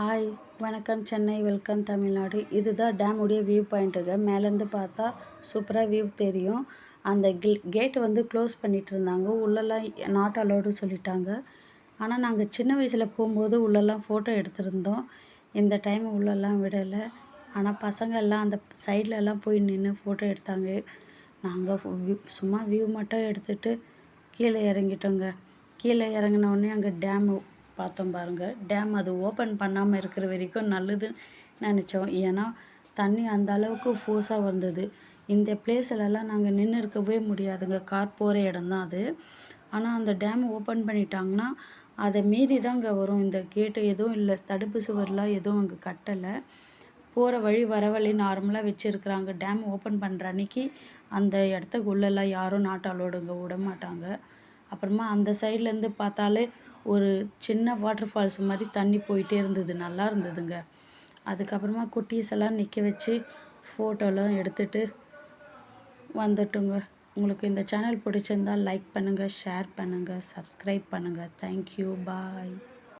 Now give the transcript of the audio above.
Hi வணக்கம் Chennai welcome Tamil Nadu. இதுதான் டேமுடைய view பாயிண்ட்டுங்க. மேலேருந்து பார்த்தா சூப்பராக வியூ தெரியும். அந்த கேட் வந்து க்ளோஸ் பண்ணிட்டு இருந்தாங்க உள்ளெல்லாம் நாட் அலோடு சொல்லிட்டாங்க. ஆனால் நாங்கள் சின்ன வயசில் போகும்போது உள்ளெல்லாம் ஃபோட்டோ எடுத்திருந்தோம். இந்த டைம் உள்ளெல்லாம் விடலை. ஆனால் பசங்க எல்லாம் அந்த சைடில் எல்லாம் போய் நின்று ஃபோட்டோ எடுத்தாங்க. நாங்கள் சும்மா வியூ மட்டும் எடுத்துகிட்டு கீழே இறங்கிட்டோங்க. கீழே இறங்கினோடனே அங்கே டேமு பார்த்தோம் பாருங்கள் டேம் அது ஓப்பன் பண்ணாமல் இருக்கிற வரைக்கும் நல்லதுன்னு நினச்சோம். ஏன்னா தண்ணி அந்த அளவுக்கு ஃபோர்ஸாக வந்தது. இந்த பிளேஸ்லலாம் நாங்கள் நின்று இருக்கவே முடியாதுங்க. கார் போகிற இடம் தான் அது. ஆனால் அந்த டேம் ஓப்பன் பண்ணிட்டாங்கன்னா அதை மீறி தான் அங்கே வரும். இந்த கேட்டு எதுவும் இல்லை. தடுப்பு சுவர்லாம் எதுவும் அங்கே கட்டலை. போகிற வழி வர வழி நார்மலாக வச்சுருக்குறாங்க. டேம் ஓப்பன் பண்ணுற அன்னைக்கு அந்த இடத்துக்கு உள்ளெல்லாம் யாரும் நாட்டாளோடுங்க விட மாட்டாங்க. அப்புறமா அந்த சைட்லேருந்து பார்த்தாலே ஒரு சின்ன வாட்டர் ஃபால்ஸ் மாதிரி தண்ணி போயிட்டே இருந்தது. நல்லா இருந்ததுங்க. அதுக்கப்புறமா குட்டீஸ் எல்லாம் நிற்க வச்சு ஃபோட்டோலாம் எடுத்துகிட்டு வந்துட்டோங்க. உங்களுக்கு இந்த சேனல் பிடிச்சிருந்தால் லைக் பண்ணுங்கள் ஷேர் பண்ணுங்கள் சப்ஸ்கிரைப் பண்ணுங்கள் தேங்க்யூ பாய்